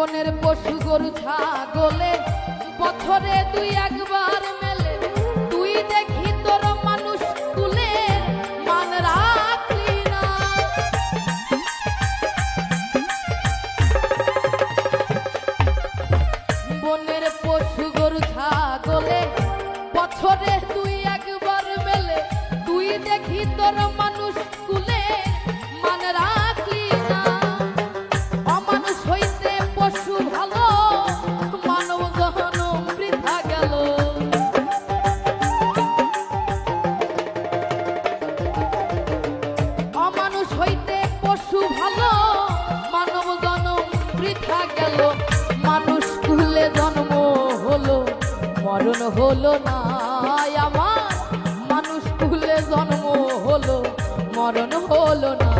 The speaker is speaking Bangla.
বনের পশু গরু ছাগলে বছরে দুই একবার মেলে। তুই দেখি তোর মানুষ কুলে মান রাখলি না। বনের পশু গরু ছাগলে বছরে তুই একবার মেলে। তুই দেখি তোর মানুষ কুলে মরণ হলো না আমার। মানুষ কুলে জন্ম হলো মরণ হলো না